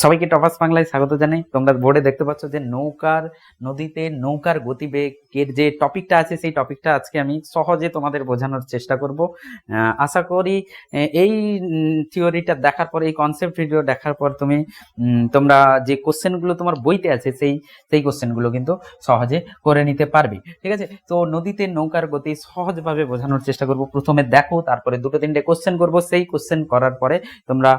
সবাইকে টপাস বাংলায় স্বাগত জানাই। তোমরা বোর্ডে দেখতে পাচ্ছ যে নৌকার নদীতে নৌকার গতিবেগের যে টপিকটা আছে সেই টপিকটা আজকে আমি সহজে তোমাদের বোঝানোর চেষ্টা করব। আশা করি এই থিওরিটা দেখার পর এই কনসেপ্ট ভিডিও দেখার পর তুমি তোমরা যে কোশ্চেনগুলো তোমার বইতে আছে সেই সেই কোশ্চেনগুলো কিন্তু সহজে করে নিতে পারবে। ঠিক আছে? তো নদীতে নৌকার গতি সহজভাবে বোঝানোর চেষ্টা করব। প্রথমে দেখো তারপরে দুটো তিনটে কোশ্চেন করব। সেই কোশ্চেন করার পরে তোমরা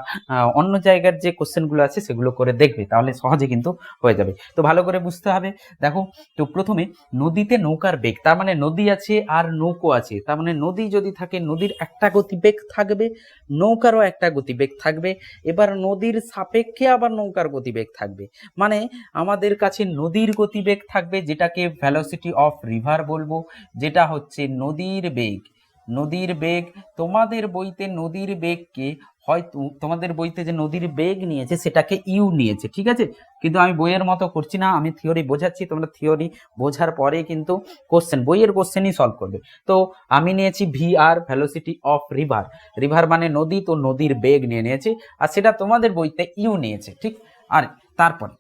অন্য জায়গার যে কোশ্চেনগুলো আছে সেগুলো করে দেখবে, তাহলে সহজে কিন্তু হয়ে যাবে। তো ভালো করে বুঝতে হবে। দেখো, তো প্রথমে নদীতে নৌকার বেগ, তার মানে নদী আছে আর নৌকো আছে, তার মানে নদী যদি থাকে, নদীর একটা গতিবেগ থাকবে, নৌকারও একটা গতিবেগ থাকবে, এবার নদীর সাপেক্ষে আবার নৌকার গতিবেগ থাকবে। মানে আমাদের কাছে নদীর গতিবেগ থাকবে, যেটাকে ভ্যালোসিটি অফ রিভার বলব, যেটা হচ্ছে নদীর বেগ। নদীর বেগ, তোমাদের বইতে নদীর বেগকে হয়তো, তোমাদের বইতে যে নদীর বেগ নিয়েছে, সেটাকে ইউ নিয়েছে, ঠিক আছে? কিন্তু আমি বইয়ের মতো করছি না, আমি থিওরি বোঝাচ্ছি, তোমরা থিওরি বোঝার পরে কিন্তু কোশ্চেন বইয়ের কোশ্চেনই সলভ করবে। তো আমি নিয়েছি V R velocity of river river মানে নদী, তো নদীর বেগ নিয়ে নিয়েছি, আর সেটা তোমাদের বইতে ইউ নিয়েছে, ঠিক? আর তারপরে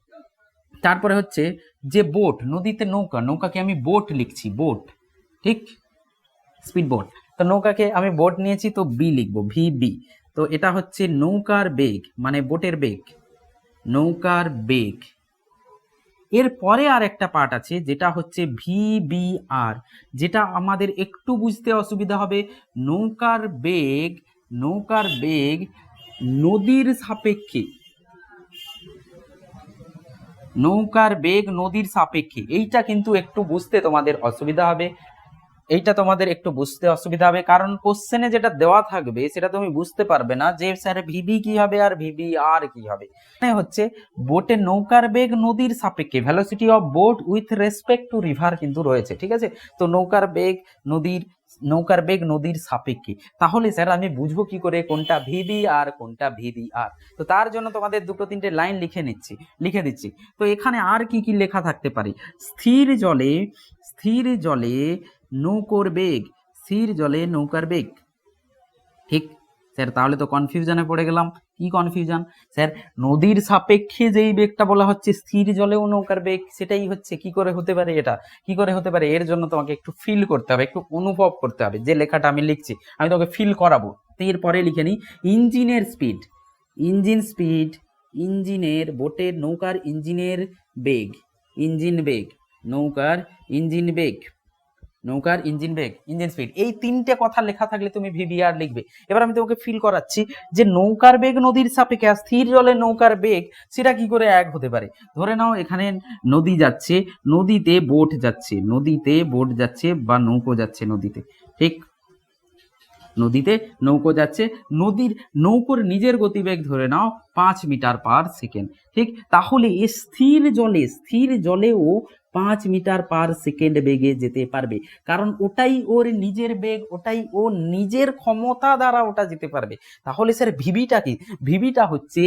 তারপরে হচ্ছে যে বোট নদীতে নৌকা, নৌকাকে আমি বোট লিখছি বোট ঠিক? স্পিড বোট তো নৌকাকে আমি বোট নিয়েছি, তো বি লিখব ভি বি তো এটা হচ্ছে নৌকার বেগ মানে বোটের বেগ। নৌকার বেগ। এর পরে আর একটা পার্ট আছে, যেটা হচ্ছে ভি বি আর যেটা আমাদের একটু বুঝতে অসুবিধা হবে। নৌকার বেগ নৌকার বেগ নদীর সাপেক্ষে। নৌকার বেগ নদীর সাপেক্ষে। এইটা কিন্তু একটু বুঝতে তোমাদের অসুবিধা হবে। এইটা তোমাদের একটু বুঝতে অসুবিধা হবে। কারণ কোশ্চেনে যেটা দেওয়া থাকবে, সেটা তুমি বুঝতে পারবে না যে স্যার ভিবি কি হবে আর ভিবি আর কি হবে। মানে হচ্ছে বোটে নৌকার বেগ নদীর সাপেক্ষে velocity of boat with respect to river কিন্তু রয়েছে, ঠিক আছে? তো নৌকার বেগ নদীর, নৌকার বেগ নদীর সাপেক্ষে। তাহলে স্যার আমি বুঝব কি করে কোনটা ভিবি আর কোনটা ভিবি আর। তো তার জন্য তোমাদের দুটো তিনটে লাইন লিখে নিচ্ছি, লিখে দিচ্ছি। তো এখানে আর কি কি লেখা থাকতে পারে? স্থির জলে স্থির জলে নৌকোর বেগ স্থির জলে নৌকার বেগ। ঠিক, স্যার, তাহলে তো কনফিউশনে পড়ে গেলাম। কি কনফিউশন স্যার, নদীর সাপেক্ষে যেই বেগটা বলা হচ্ছে স্থির জলেও নৌকার বেগ, সেটাই হচ্ছে, কি করে হতে পারে এটা? কি করে হতে পারে? এর জন্য তোমাকে একটু ফিল করতে হবে, একটু অনুভব করতে হবে। যে লেখাটা আমি লিখছি, আমি তোমাকে ফিল করাবো। এরপরে লিখে নিই, ইঞ্জিনের স্পিড ইঞ্জিন স্পিড ইঞ্জিনের বোটের, নৌকার ইঞ্জিনের বেগ। ইঞ্জিন বেগ, নৌকার ইঞ্জিন বেগ। নৌকার ইঞ্জিন বেগ ইঞ্জিন স্পিড, এই তিনটে কথা লেখা থাকলে তুমি ভিভিআর লিখবে। এবার আমি তোমাকে ফিল করাচ্ছি যে নৌকার বেগ নদীর সাপেক্ষে স্থির জলে নৌকার বেগ, সেটা কি করে এক হতে পারে? ধরে নাও এখানে নদী যাচ্ছে, নদীতে বোট যাচ্ছে, নদীতে বোট যাচ্ছে বা নৌকো যাচ্ছে নদীতে। ঠিক? নদীতে নৌকো যাচ্ছে, নদীর নৌকোর নিজের গতিবেগ ধরে নাও পাঁচ মিটার পার সেকেন্ড। ঠিক? তাহলে এ স্থির জলে, স্থির জলেও পাঁচ মিটার পার সেকেন্ড বেগে যেতে পারবে। কারণ ওটাই ওর নিজের বেগ, ওটাই ও নিজের ক্ষমতা দ্বারা ওটা যেতে পারবে। তাহলে স্যার ভিবিটা কি? ভিবিটা হচ্ছে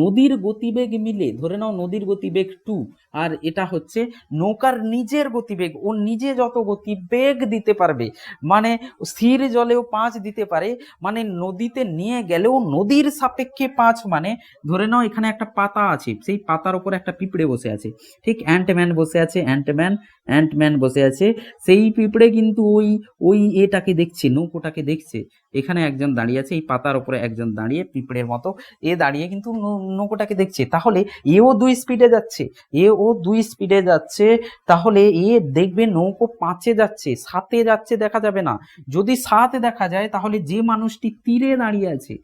নদীর গতিবেগ মিলে, ধরে নাও নদীর গতিবেগ টু আর এটা হচ্ছে নৌকার নিজের গতিবেগ। ও নিজে যত গতিবেগ দিতে পারবে মানে স্থির জলেও পাঁচ দিতে পারে মানে নদীতে নিয়ে গেলেও নদীর সাপেক্ষে পাঁচ মানে ধরে নাও এখানে একটা পাতা আছে, সেই পাতার উপর একটা পিঁপড়ে বসে আছে। ঠিক অ্যান্টম্যান বসে আছে অ্যান্টম্যান অ্যান্টম্যান বসে আছে। সেই পিঁপড়ে কিন্তু ওই ওই এটাকে দেখছে, নৌকোটাকে দেখছে। এখানে একজন দাঁড়িয়ে আছে, এই পাতার উপরে একজন দাঁড়িয়ে পিঁপড়ের মতো এ দাঁড়িয়ে কিন্তু নৌকোটাকে দেখছে। তাহলে এও দুই স্পিডে যাচ্ছে এ ও দুই স্পিডে যাচ্ছে, তাহলে এ দেখবে নৌকো পাঁচে যাচ্ছে, সাতে যাচ্ছে দেখা যাবে না। যদি সাত দেখা যায়, তাহলে যে মানুষটি তীরে দাঁড়িয়ে আছে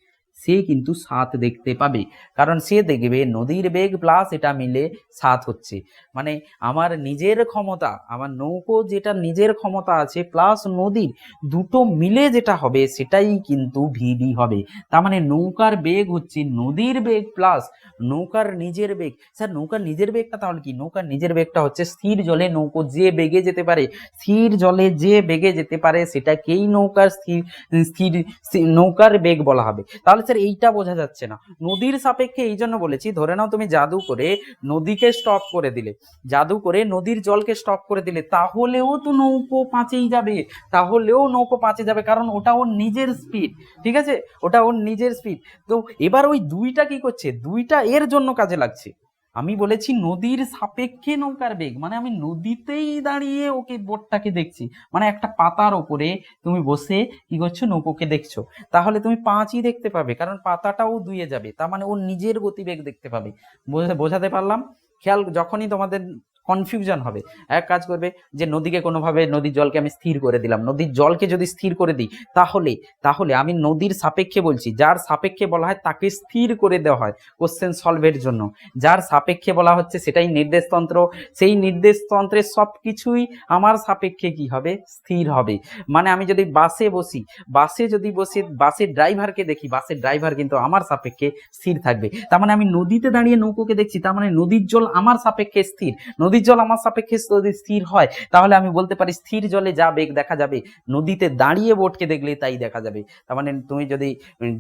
সে কিন্তু সাত দেখতে পাবে। কারণ সে দেখবে নদীর বেগ প্লাস এটা মিলে সাত হচ্ছে। মানে আমার নিজের ক্ষমতা, আমার নৌকো যেটা নিজের ক্ষমতা আছে প্লাস নদীর দুটো মিলে যেটা হবে সেটাই কিন্তু ভিডি হবে। তার মানে নৌকার বেগ হচ্ছে নদীর বেগ প্লাস নৌকার নিজের বেগ। স্যার, নৌকার নিজের বেগটা তাহলে কি? নৌকার নিজের বেগটা হচ্ছে স্থির জলে নৌকো যে বেগে যেতে পারে, স্থির জলে যে বেগে যেতে পারে সেটাকেই নৌকার স্থির স্থির নৌকার বেগ বলা হবে। তাহলে স্যার স্যার এইটা বোঝা যাচ্ছে না। নদীর সাপেক্ষে এই জন্য বলেছি, ধরে নাও তুমি জাদু করে নদীকে স্টপ করে দিলে। জাদু করে নদীর জলকে স্টপ করে দিলে, তাহলেও তো নৌকো পাঁচেই যাবে। তাহলেও নৌকো পাঁচে যাবে, কারণ ওটা ওর নিজের স্পিড ঠিক আছে? ওটা ওর নিজের স্পিড তো এবার ওই দুইটা কি করছে? দুইটা এর জন্য কাজে লাগছে। আমি বলেছি নদীর সাপেক্ষে নৌকার বেগ মানে আমি নদীতেই দাঁড়িয়ে ওকে বোটটাকে দেখছি। মানে একটা পাতার ওপরে তুমি বসে কি করছ, নৌকোকে দেখছ। তাহলে তুমি পাঁচই দেখতে পাবে, কারণ পাতাটাও দুইয়ে যাবে। তার মানে ওর নিজের গতিবেগ দেখতে পাবে। বোঝাতে পারলাম? খেয়াল, যখনই তোমাদের কনফিউশন হবে। এক কাজ করবে যে নদীকে কোনোভাবে নদীর জলকে আমি স্থির করে দিলাম। নদীর জলকে যদি স্থির করে দিই, তাহলে তাহলে আমি নদীর সাপেক্ষে বলছি, যার সাপেক্ষে বলা হয় তাকে স্থির করে দেওয়া হয় কোশ্চেন সলভের জন্য। যার সাপেক্ষে বলা হচ্ছে সেটাই নির্দেশতন্ত্র। সেই নির্দেশতন্ত্রের সব কিছুই আমার সাপেক্ষে কি হবে? স্থির হবে। মানে আমি যদি বাসে বসি, বাসে যদি বসে, বাসের ড্রাইভারকে দেখি, বাসের ড্রাইভার কিন্তু আমার সাপেক্ষে স্থির থাকবে। তার মানে আমি নদীতে দাঁড়িয়ে নৌকোকে দেখছি, তার মানে নদীর জল আমার সাপেক্ষে স্থির। নদীর জল আমার সাপেক্ষে যদি স্থির হয়, তাহলে আমি বলতে পারি স্থির জলে যা বেগ দেখা যাবে, নদীতে দাঁড়িয়ে বোটকে দেখলে তাই দেখা যাবে। তার মানে তুমি যদি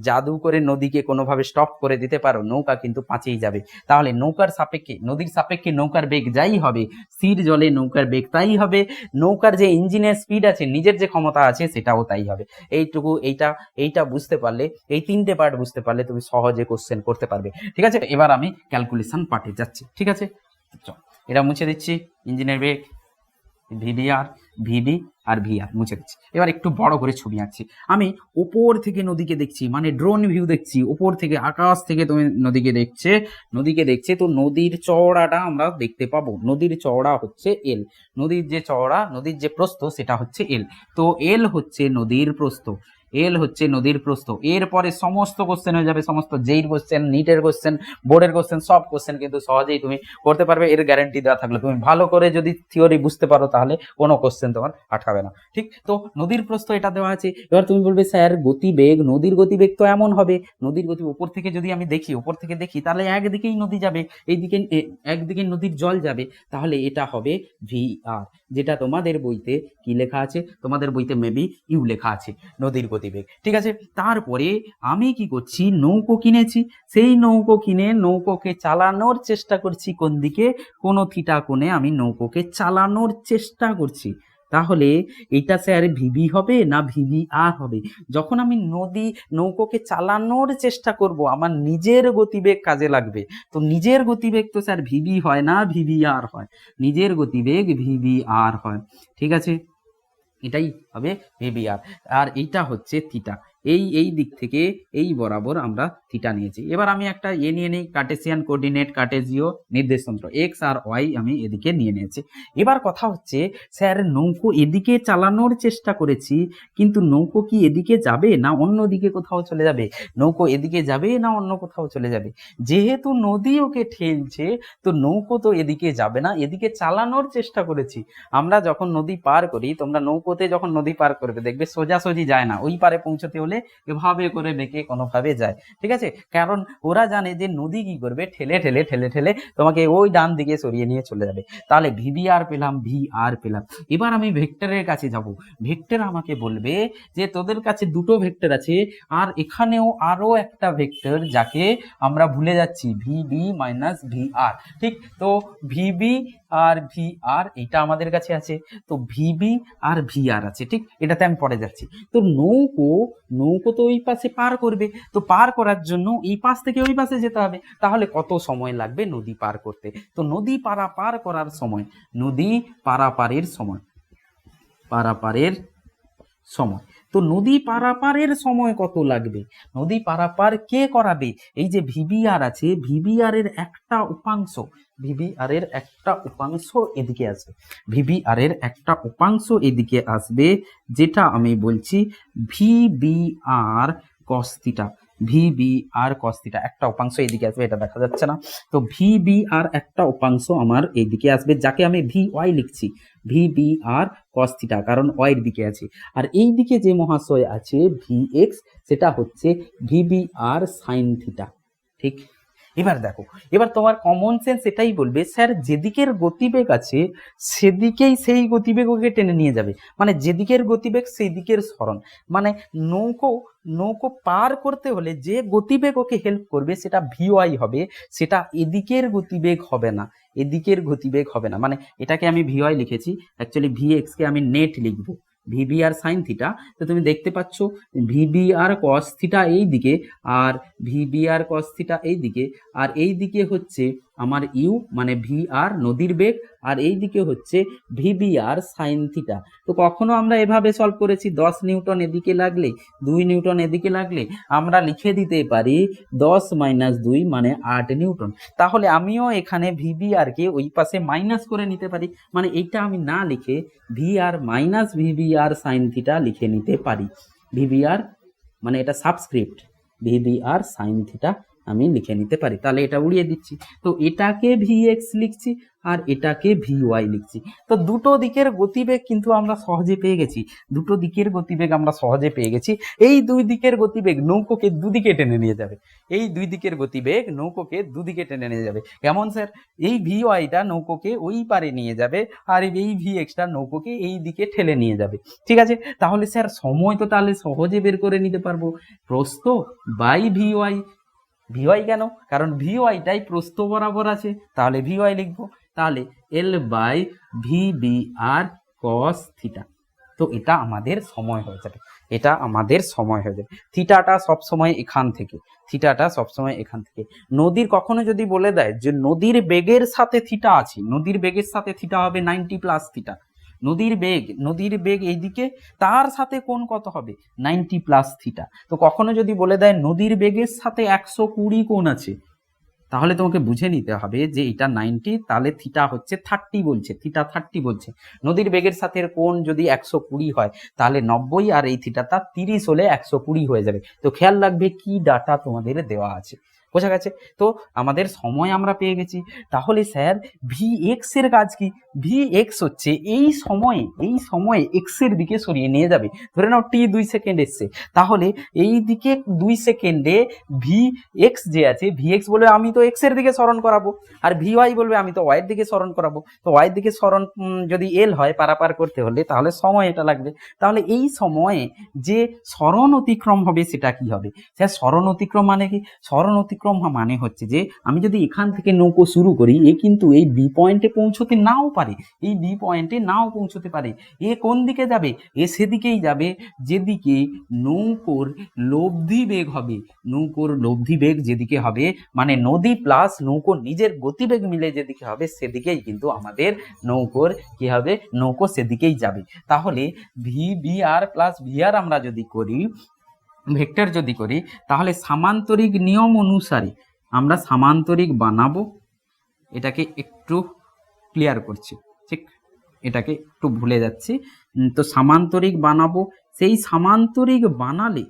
জাদু করে নদীকে কোনোভাবে স্টপ করে দিতে পারো, নৌকা কিন্তু পাঁচেই যাবে। তাহলে নৌকার সাপেক্ষে, নদীর সাপেক্ষে নৌকার বেগ যাই হবে, স্থির জলে নৌকার বেগ তাই হবে, নৌকার যে ইঞ্জিনের স্পিড আছে, নিজের যে ক্ষমতা আছে, সেটাও তাই হবে। এইটুকু, এইটা এইটা বুঝতে পারলে, এই তিনটে পার্ট বুঝতে পারলে তুমি সহজে কোশ্চেন করতে পারবে। ঠিক আছে? এবার আমি ক্যালকুলেশন পার্টে যাচ্ছি। ঠিক আছে? চল। এটা মুছে দিচ্ছি, ইঞ্জিনের বেগ V B R V B আর ভিআর মুছে দিচ্ছি। এবার একটু বড় করে ছবি আঁকছি। আমি ওপর থেকে নদীকে দেখছি মানে ড্রোন ভিউ দেখছি, ওপর থেকে আকাশ থেকে তুমি নদীকে দেখছে নদীকে দেখছে, তো নদীর চওড়াটা আমরা দেখতে পাবো। নদীর চওড়া হচ্ছে এল নদীর যে চওড়া, নদীর যে প্রস্থ, সেটা হচ্ছে এল তো এল হচ্ছে নদীর প্রস্থ। এল হচ্ছে নদীর প্রস্থ। এরপরে সমস্ত কোশ্চেন হয়ে যাবে, সমস্ত জেইর কোশ্চেন নিটের কোশ্চেন বোর্ডের কোশ্চেন সব কোশ্চেন কিন্তু সহজেই তুমি করতে পারবে, এর গ্যারান্টি দেওয়া থাকলে। তুমি ভালো করে যদি থিওরি বুঝতে পারো, তাহলে কোনো কোশ্চেন তোমার আটকাবে না। ঠিক? তো নদীর প্রস্থ এটা দেওয়া আছে। এবার তুমি বলবে, স্যার, গতিবেগ, নদীর গতিবেগ তো এমন হবে। নদীর গতি উপর থেকে যদি আমি দেখি, উপর থেকে দেখি, তাহলে একদিকেই নদী যাবে। এইদিকে একদিকে নদীর জল যাবে। তাহলে এটা হবে ভি আর যেটা তোমাদের বইতে কি লেখা আছে? তোমাদের বইতে মেবি ইউ লেখা আছে, নদীর গতিবেগ। ঠিক আছে? তারপরে আমি কি করছি? নৌকো কিনেছি। সেই নৌকো কিনে নৌকোকে চালানোর চেষ্টা করছি কোন দিকে? কোনো থিটা কোণে আমি নৌকোকে চালানোর চেষ্টা করছি। তাহলে এটা স্যার ভিবি হবে না ভিবি আর হবে? যখন আমি নদী নৌকোকে চালানোর চেষ্টা করব, আমার নিজের গতিবেগ কাজে লাগবে। তো নিজের গতিবেগ তো স্যার ভিবি হয় না, ভিবি আর হয়। নিজের গতিবেগ ভিবি আর হয়। ঠিক আছে? এটাই হবে ভিবিআর আর এইটা হচ্ছে থিটা। এই এই দিক থেকে এই বরাবর আমরা থিটা নিয়েছি। এবার আমি একটা এ নিয়ে নিই কার্টেসিয়ান কোঅর্ডিনেট কার্টেজিও নির্দেশতন্ত্র এক্স আর ওয়াই আমি এদিকে নিয়ে নিয়েছি। এবার কথা হচ্ছে, স্যার নৌকো এদিকে চালানোর চেষ্টা করেছি, কিন্তু নৌকো কি এদিকে যাবে না অন্য দিকে কোথাও চলে যাবে? নৌকো এদিকে যাবে না অন্য কোথাও চলে যাবে? যেহেতু নদী ওকে ঠেলছে, তো নৌকো তো এদিকে যাবে না, এদিকে চালানোর চেষ্টা করেছি। আমরা যখন নদী পার করি, তোমরা নৌকোতে যখন নদী পার করবে, দেখবে সোজাসুজি যায় না, ওই পারে পৌঁছতে হলে এভাবে করে বেঁকে কোনোভাবে যায়। ঠিক আছে? কারণ ওরা জানে যে নদী কি করবে? ঠেলে ঠেলে ঠেলে ঠেলে তোমাকে ওই ডান দিকে সরিয়ে নিয়ে চলে যাবে। তাহলে ভিবি আর পেলাম ভি আর পেলাম। এবার আমি ভেক্টরের কাছে যাব। ভেক্টর আমাকে বলবে যে, তোদের কাছে দুটো ভেক্টর আছে, আর এখানেও আরও একটা ভেক্টর যাকে আমরা ভুলে যাচ্ছি V B minus V R ঠিক? তো ভিবি আর ভি আর এটা আমাদের কাছে আছে। তো ভিবি আর ভি আর আছে, ঠিক? এটাতে আমি পরে যাচ্ছি। তো নৌকো নৌকো তো ওই পাশে পার করবে। তো পার করার জন্য এই পাশ থেকে ওই পাশে যেতে হবে। তাহলে কত সময় লাগবে নদী পার করতে? তো নদী পারা পার করার সময়, নদী পারাপারের সময় পারাপারের সময়। তো নদী পারাপারের সময় কত লাগবে? নদী পারাপার কে করাবে? এই যে ভিবিআর আছে ভিবিআর এর একটা উপাংশ ভিবিআর এর একটা উপাংশ এদিকে আসবে ভিবিআর এর একটা উপাংশ এদিকে আসবে, যেটা আমি বলছি ভিবিআর কস্তিটা ভিবিআর কস্তিটা একটা উপাংশ এদিকে আসবে, এটা দেখা যাচ্ছে না। তো ভিবিআর একটা উপাংশ আমার এইদিকে আসবে, যাকে আমি ভি ওয়াই লিখছি। ভিবিআর কস্তিটা কারণ ওয়াই এর দিকে আছে। আর এই দিকে যে মহাশয় আছে ভি এক্স সেটা হচ্ছে ভিবিআর সাইন থিটা ঠিক? এবার দেখো, এবার তোমার কমন সেন্স এটাই বলবে, স্যার যেদিকের গতিবেগ আছে, সেদিকেই সেই গতিবেগ ওকে টেনে নিয়ে যাবে। মানে যেদিকের গতিবেগ সেই দিকের স্মরণ। মানে নৌকো নৌকো পার করতে হলে যে গতিবেগ ওকে হেল্প করবে, সেটা ভিওয়াই হবে, সেটা এদিকের গতিবেগ হবে না, এদিকের গতিবেগ হবে না। মানে এটাকে আমি ভিওয়াই লিখেছি অ্যাকচুয়ালি ভিএক্স কে আমি নেট লিখব। ভিবি আর সাইন থিটা তো তুমি দেখতে পাচ্ছ ভিবি আর কস থিটা এই দিকে আর ভিবি আর কস থিটা এই দিকে আর এই দিকে হচ্ছে আমার ইউ মানে ভি আর নদীর বেগ, আর এই দিকে হচ্ছে ভিবি আর সাইন থিটা। তো কখনো আমরা এভাবে সলভ করেছি, দশ নিউটন এদিকে লাগলে, দুই নিউটন এদিকে লাগলে, আমরা লিখে দিতে পারি দশ মাইনাস দুই মানে আট নিউটন। তাহলে আমিও এখানে ভিবি আর কে ওই পাশে মাইনাস করে নিতে পারি মানে এইটা আমি না লিখে V R minus V B R sine theta লিখে নিতে পারি। ভিবি আর মানে এটা subscript V B R sine theta আমি লিখে নিতে পারি। তাহলে এটা উড়িয়ে দিচ্ছি। তো এটাকে ভি এক্স লিখছি আর এটাকে ভি ওয়াই লিখছি। তো দুটো দিকের গতিবেগ কিন্তু আমরা সহজে পেয়ে গেছি। দুটো দিকের গতিবেগ আমরা সহজে পেয়ে গেছি। এই দুই দিকের গতিবেগ নৌকোকে দুদিকে টেনে নিয়ে যাবে। এই দুই দিকের গতিবেগ নৌকোকে দুদিকে টেনে নিয়ে যাবে। কেমন স্যার? এই ভি ওয়াইটা নৌকোকে ওই পারে নিয়ে যাবে আর এই ভি এক্সটা নৌকোকে এই দিকে ঠেলে নিয়ে যাবে। ঠিক আছে? তাহলে স্যার সময় তো তাহলে সহজে বের করে নিতে পারব। প্রস্ত বাই ভি ওয়াই ভিওয়াই কেন? কারণ ভিওয়াইটাই প্রস্থ বরাবর আছে। তাহলে ভিওয়াই লিখব। তাহলে L by V B R cos theta তো এটা আমাদের সময় হয়ে যাবে। এটা আমাদের সময় হয়ে যাবে। থিটাটা সবসময় এখান থেকে। থিটাটা সবসময় এখান থেকে। নদীর কখনো যদি বলে দেয় যে নদীর বেগের সাথে থিটা আছে, নদীর বেগের সাথে থিটা হবে নাইনটি প্লাস থিটা নদীর বেগ নদীর বেগ এইদিকে, তার সাথে কোন কত হবে? Ninety plus theta. তো কখনো যদি বলে দেয় নদীর বেগের সাথে একশো কুড়ি কোন আছে, তাহলে তোমাকে বুঝে নিতে হবে যে এটা নাইনটি, তাহলে থিটা হচ্ছে থার্টি বলছে, থিটা থার্টি বলছে। নদীর বেগের সাথে কোন যদি একশো কুড়ি হয়, তাহলে নব্বই আর এই থিটাটা তিরিশ হলে একশো কুড়ি হয়ে যাবে। তো খেয়াল রাখবে কি ডাটা তোমাদের দেওয়া আছে। বোঝা গেছে। তো আমাদের সময় আমরা পেয়ে গেছি। তাহলে স্যার ভি এক্সের কাজ কি? ভি এক্স হচ্ছে এই সময়ে এই সময়ে এক্সের দিকে সরিয়ে নিয়ে যাবে। ধরে নাও টি দুই সেকেন্ড এসছে। তাহলে এই দিকে দুই সেকেন্ডে ভি এক্স যে আছে ভি এক্স বলবে আমি তো এক্সের দিকে স্মরণ করাবো। আর ভি ওয়াই বলবে আমি তো ওয়াইয়ের দিকে স্মরণ করাবো। তো ওয়াইয়ের দিকে স্মরণ যদি এল হয় পারাপার করতে হলে, তাহলে সময় এটা লাগবে। তাহলে এই সময়ে যে স্মরণ অতিক্রম হবে, সেটা কি হবে? স্যার, স্মরণ অতিক্রম মানে কি? স্মরণ অতিক্রম মানে হচ্ছে যে, আমি যদি এখান থেকে নৌকো শুরু করি, এ কিন্তু এই বি পয়েন্টে পৌঁছতে নাও পারে। এই বি পয়েন্টে নাও পৌঁছতে পারে। এ কোন দিকে যাবে? এ সেদিকেই যাবে। যেদিকে নৌকোর লব্ধি বেগ হবে, নৌকোর লব্ধি বেগ যেদিকে হবে মানে নদী প্লাস নৌকো নিজের গতিবেগ মিলে যেদিকে হবে, সেদিকেই কিন্তু আমাদের নৌকোর কি হবে? নৌকো সেদিকেই যাবে। তাহলে V B R plus V R আমরা যদি করি ভেক্টর যদি করি, তাহলে সামান্তরিক নিয়ম অনুসারে আমরা সামান্তরিক বানাবো। এটাকে একটু ক্লিয়ার করছি। ঠিক? এটাকে একটু ভুলে যাচ্ছি। তো সামান্তরিক বানাবো। সেই সামান্তরিক বানালে,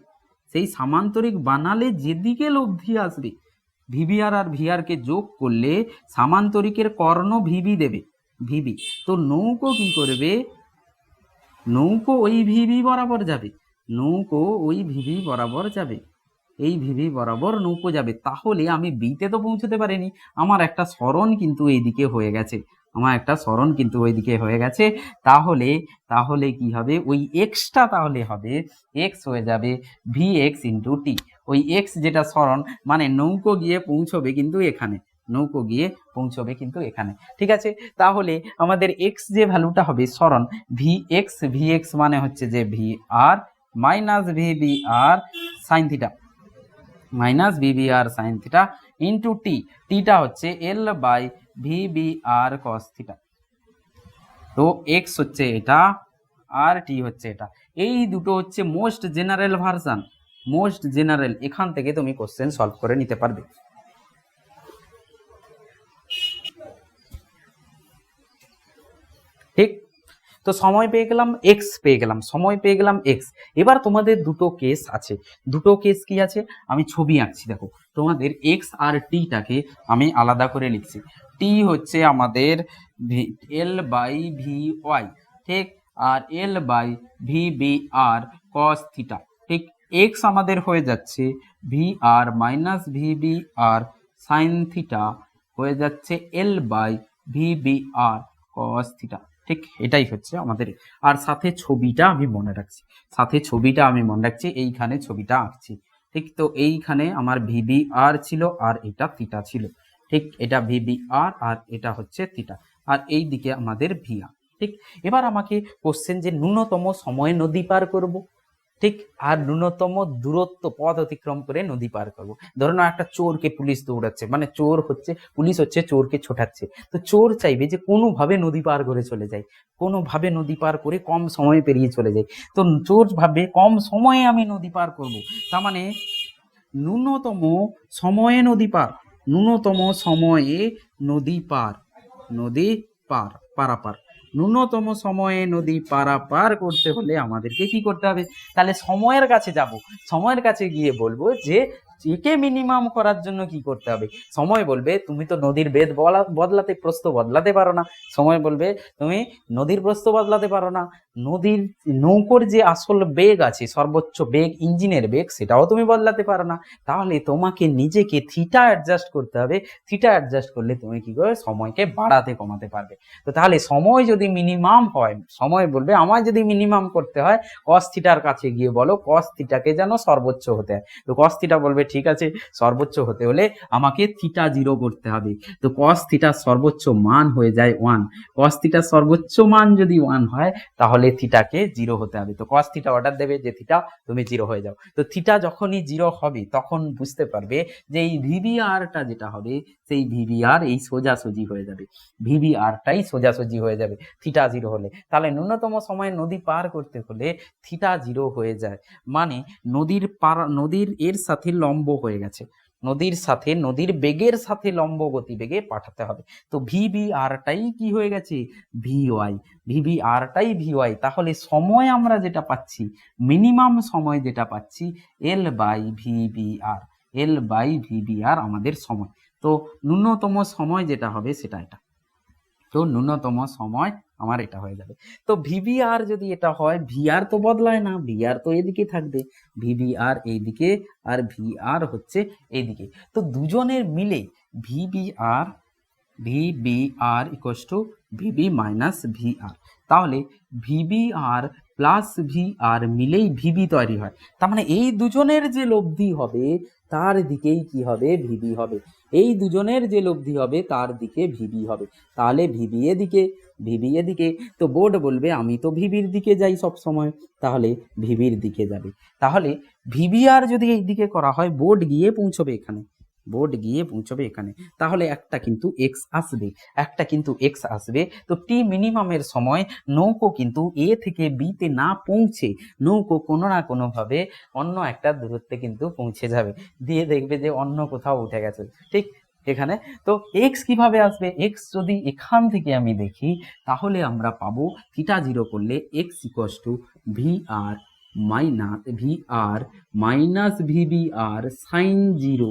সেই সামান্তরিক বানালে যেদিকে লব্ধি আসবে ভিবিআর আর ভিআরকে যোগ করলে সামান্তরিকের কর্ণ ভিবি দেবে। ভিবি তো নৌকো কি করবে? নৌকো ওই ভিবি বরাবর যাবে। নৌকো ওই ভিভি বরাবর যাবে। এই ভিভি বরাবর নৌকো যাবে। তাহলে আমি বিতে তো পৌঁছতে পারিনি। আমার একটা স্মরণ কিন্তু এইদিকে হয়ে গেছে। আমার একটা স্মরণ কিন্তু ওইদিকে হয়ে গেছে। তাহলে তাহলে কি হবে? ওই এক্সটা তাহলে হবে এক্স হয়ে যাবে ভি এক্স ইন্টু টি ওই এক্স যেটা স্মরণ মানে নৌকো গিয়ে পৌঁছবে কিন্তু এখানে। নৌকো গিয়ে পৌঁছবে কিন্তু এখানে। ঠিক আছে? তাহলে আমাদের এক্স যে ভ্যালুটা হবে, স্মরণ ভি এক্স ভি এক্স মানে হচ্ছে যে V R minus V B R sine theta. Minus V B R sine theta into T. টিটা হচ্ছে L by V B R cos theta. তো এক্স হচ্ছে এটা, আর টি হচ্ছে এটা। এই দুটো হচ্ছে most general version most general এখান থেকে তুমি কোশ্চেন সলভ করে নিতে পারবে। ঠিক? তো সময় পেয়ে গেলাম এক্স পেয়ে গেলাম, সময় পেয়ে গেলাম এক্স এবার তোমাদের দুটো কেস আছে। দুটো কেস কি আছে? আমি ছবি আঁকছি, দেখো। তোমাদের এক্স আর টিটাকে আমি আলাদা করে লিখছি। টি হচ্ছে আমাদের এল বাই ভি ওয়াই ঠিক? আর L by V B R cos theta ঠিক? এক্স আমাদের হয়ে যাচ্ছে V R minus V B R sine theta হয়ে যাচ্ছে L by V B R cos theta ঠিক এটাই হচ্ছে আমাদের, আর সাথে ছবিটা আমি মনে রাখছি, সাথে ছবিটা আমি মনে রাখছি, এইখানে ছবিটা আঁকছি, ঠিক তো এইখানে আমার ভিবি আর ছিল আর এটা তিটা ছিল, ঠিক এটা ভিবি আর আর এটা হচ্ছে তিটা আর এই দিকে আমাদের ভিয়া ঠিক? এবার আমাকে কোশ্চেন যে ন্যূনতম সময়ে নদী পার করব ঠিক? আর ন্যূনতম দূরত্ব পথ অতিক্রম করে নদী পার করব। ধরুন একটা চোরকে পুলিশ দৌড়াচ্ছে। মানে চোর হচ্ছে, পুলিশ হচ্ছে, চোরকে ছোটাচ্ছে। তো চোর চাইবে যে কোনোভাবে নদী পার করে চলে যায়। কোনোভাবে নদী পার করে কম সময়ে পেরিয়ে চলে যায়। তো চোর ভাবে কম সময়ে আমি নদী পার করব। তার মানে ন্যূনতম সময়ে নদী পার, ন্যূনতম সময়ে নদী পার নদী পার, পারাপার। ন্যূনতম সময়ে নদী পারা পার করতে হলে আমাদেরকে কি করতে হবে? তাহলে সময়ের কাছে যাব। সময়ের কাছে গিয়ে বলব যে একে মিনিমাম করার জন্য কি করতে হবে? সময় বলবে, তুমি তো নদীর বেদ বদলাতে প্রস্ত বদলাতে পারো না। সময় বলবে, তুমি নদীর প্রস্ত বদলাতে পারো না। নদীর নৌকোর যে আসল বেগ আছে, সর্বোচ্চ বেগ, ইঞ্জিনের বেগ, সেটাও তুমি বদলাতে পারো না। তাহলে তোমাকে নিজেকে থিটা অ্যাডজাস্ট করতে হবে। থিটা অ্যাডজাস্ট করলে তুমি কি করে? সময়কে বাড়াতে, কমাতে পারবে। তো তাহলে সময় যদি মিনিমাম হয়, সময় বলবে, আমায় যদি মিনিমাম করতে হয় কস থিটার কাছে গিয়ে বলো কস থিটাকে যেন সর্বোচ্চ হতে হয়। তো কস থিটা বলবে ঠিক আছে? সর্বোচ্চ হতে হলে আমাকে থিটা জিরো করতে হবে। তো কস থিটার সর্বোচ্চ মান হয়ে যায় ওয়ান কস থিটার সর্বোচ্চ মান যদি ওয়ান হয়, তাহলে থিটাকে জিরো হতে হবে। তো কস থিটা অর্ডার দেবে যে থিটা তুমি জিরো হয়ে যাও। তো থিটা যখনই জিরো হবে, তখন বুঝতে পারবে যে এই ভিভিআরটা যেটা হবে, সেই ভিভিআর এই সোজাসুজি হয়ে যাবে। ভিভিআরটাই সোজাসুজি হয়ে যাবে থিটা জিরো হলে। তাহলে ন্যূনতম সময়ে নদী পার করতে হলে থিটা জিরো হয়ে যায়। মানে নদীর পার, নদীর এর সাথে লম্ব হয়ে গেছে। নদীর সাথে, নদীর বেগের সাথে লম্ব গতিবেগে পাঠাতে হবে। তো ভিবি আরটাই কি হয়ে গেছে? V Y. ভিবি আরটাই ভিওয়াই। তাহলে সময় আমরা যেটা পাচ্ছি, মিনিমাম সময় যেটা পাচ্ছি, L by V B R L by V B R আমাদের সময়। তো ন্যূনতম সময় যেটা হবে সেটা এটা। তো ন্যূনতম সময় আমার এটা হয়ে যাবে। তো ভিভিআর যদি এটা হয় ভিআর তো বদলায় না ভিআর তো এদিকে থাকবে। ভিভিআর এইদিকে আর ভিআর হচ্ছে এইদিকে। তো দুজনের মিলে V B R V B R equals to V B minus V R তাহলে V B R plus V R মিলেই ভিবি তৈরি হয়। তার মানে এই দুজনের যে লব্ধি হবে তার দিকেই কি হবে? ভিবি হবে। এই দুজনের যে লব্ধি হবে, তার দিকে ভিবি হবে। তাহলে ভিবি এদিকে ভিবি এদিকে। তো বোর্ড বলবে, আমি তো ভিবির দিকে যাই সব সময় তাহলে ভিবির দিকে যাবে। তাহলে ভিবি আর যদি এই দিকে করা হয়, বোর্ড গিয়ে পৌঁছবে এখানে। বোর্ড গিয়ে পৌঁছবে এখানে। তাহলে একটা কিন্তু এক্স আসবে। একটা কিন্তু এক্স আসবে। তো টি মিনিমামের সময় নৌকো কিন্তু এ থেকে বিতে না পৌঁছে নৌকো কোনো না কোনোভাবে অন্য একটা দূরত্বে কিন্তু পৌঁছে যাবে। দিয়ে দেখবে যে অন্য কোথাও উঠে গেছে। ঠিক এখানে? তো এক্স কীভাবে আসবে? এক্স যদি এখান থেকে আমি দেখি, তাহলে আমরা পাবো থিটা জিরো করলে X equals to V R minus V R minus V B R sine zero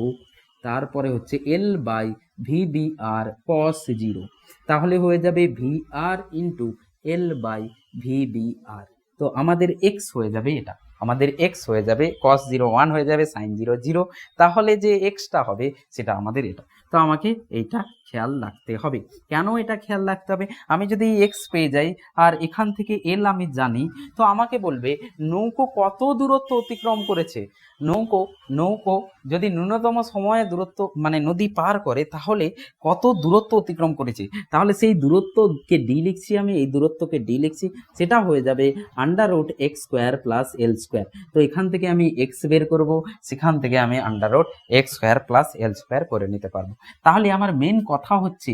তারপরে হচ্ছে L by V B R cos zero তাহলে হয়ে যাবে V R into L by V B R তো আমাদের x হয়ে যাবে এটা। আমাদের এক্স হয়ে যাবে কস জিরো ওয়ান হয়ে যাবে সাইন জিরো জিরো তাহলে যে এক্সটা হবে সেটা আমাদের এটা। তো আমাকে এইটা খেয়াল রাখতে হবে। কেন এটা খেয়াল রাখতে হবে? আমি যদি এক্স পেয়ে যাই আর এখান থেকে এল আমি জানি, তো আমাকে বলবে, নৌকো কত দূরত্ব অতিক্রম করেছে? নৌকো নৌকো যদি ন্যূনতম সময়ে দূরত্ব মানে নদী পার করে, তাহলে কত দূরত্ব অতিক্রম করেছে? তাহলে সেই দূরত্বকে ডি লিখছি আমি, এই দূরত্বকে ডি লিখছি, সেটা হয়ে যাবে under root X square plus L square তো এখান থেকে আমি এক্স বের করব, সেখান থেকে আমি under root X square plus L square করে নিতে পারব। তাহলে আমার মেন কথা হচ্ছে,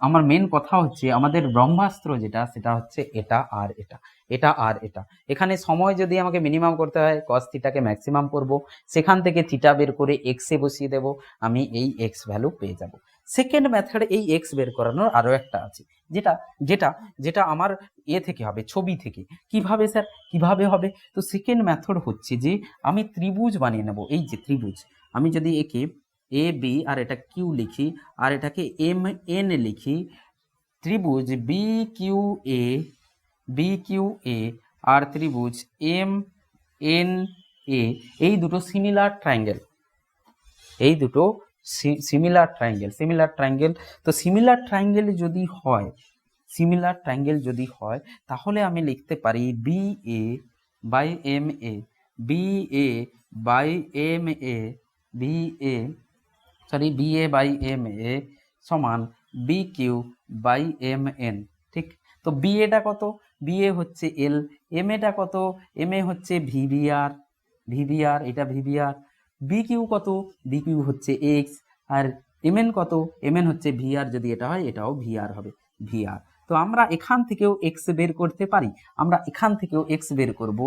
আমার মেন কথা হচ্ছে আমাদের ব্রহ্মাস্ত্র যেটা, সেটা হচ্ছে এটা আর এটা এটা আর এটা। এখানে সময় যদি আমাকে মিনিমাম করতে হয় কস থিটাকে ম্যাক্সিমাম করব, সেখান থেকে থিটা বের করে এক্স বসিয়ে দেব, আমি এই এক্স ভ্যালু পেয়ে যাব। সেকেন্ড মেথড এই এক্স বের করানোর আরও একটা আছে, যেটা যেটা যেটা আমার এ থেকে হবে, ছবি থেকে। কীভাবে স্যার? কীভাবে হবে? তো সেকেন্ড মেথড হচ্ছে যে আমি ত্রিভুজ বানিয়ে নেব, এই যে ত্রিভুজ। আমি যদি একে এ বি আর এটা কিউ লিখি, আর এটাকে এম এন লিখি। ত্রিভুজ B Q A B Q A আর ত্রিভুজ এম এন এ এই দুটো সিমিলার ট্রায়াঙ্গেল এই দুটো সিমিলার ট্রায়াঙ্গেল সিমিলার ট্রায়াঙ্গেল তো সিমিলার ট্রায়াঙ্গেল যদি হয় সিমিলার ট্রায়াঙ্গেল যদি হয়, তাহলে আমি লিখতে পারি B A by M A B A by M A B A sorry B A by M A সমান B Q by M N ঠিক? তো বি এটা কত? বি এ হচ্ছে এল এম এটা কত? এম এ হচ্ছে V B R V B R এটা V B R B Q কত? বি কিউ হচ্ছে এক্স আর এম এন কত? এম এন হচ্ছে ভিআর যদি এটা হয়, এটাও ভিআর হবে ভিআর তো আমরা এখান থেকেও এক্স বের করতে পারি, আমরা এখান থেকেও এক্স বের করব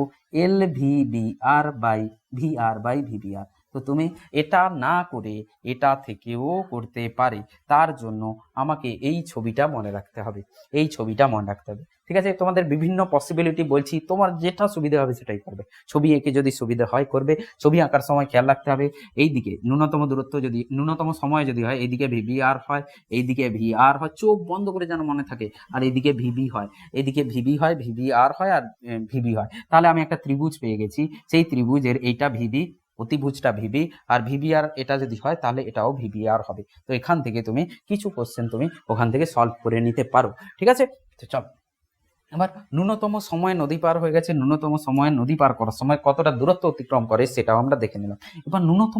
L V B R by V R by V B R তো তুমি এটা না করে এটা থেকেও করতে পারে। তার জন্য আমাকে এই ছবিটা মনে রাখতে হবে। এই ছবিটা মনে রাখতে হবে। ঠিক আছে? তোমাদের বিভিন্ন পসিবিলিটি বলছি, তোমার যেটা সুবিধা হবে সেটাই করবে। ছবি এঁকে যদি সুবিধা হয়, করবে। ছবি আঁকার সময় খেয়াল রাখতে হবে। এই দিকে ন্যূনতম দূরত্ব যদি, ন্যূনতম সময় যদি হয়, এইদিকে ভিভি আর হয়, এইদিকে ভি আর হয়, চোখ বন্ধ করে যেন মনে থাকে, আর এইদিকে ভিভি হয়। এদিকে ভিভি হয় ভিবি আর হয়, আর ভিভি হয়। তাহলে আমি একটা ত্রিভুজ পেয়ে গেছি। সেই ত্রিভুজের এইটা ভিবি অতিভুজটা ভিবি আর ভিবিআর এটা যদি হয়, তাহলে এটাও ভিবিআর হবে। তো এখান থেকে তুমি কিছু কোশ্চেন তুমি ওখান থেকে সলভ করে নিতে পারো। ঠিক আছে? তো চল। এবার ন্যূনতম সময় নদী পার হয়ে গেছে। ন্যূনতম সময় নদী পার করার সময় কতটা দূরত্ব অতিক্রম করে, সেটাও আমরা দেখে নিলাম। এবার ন্যূনতম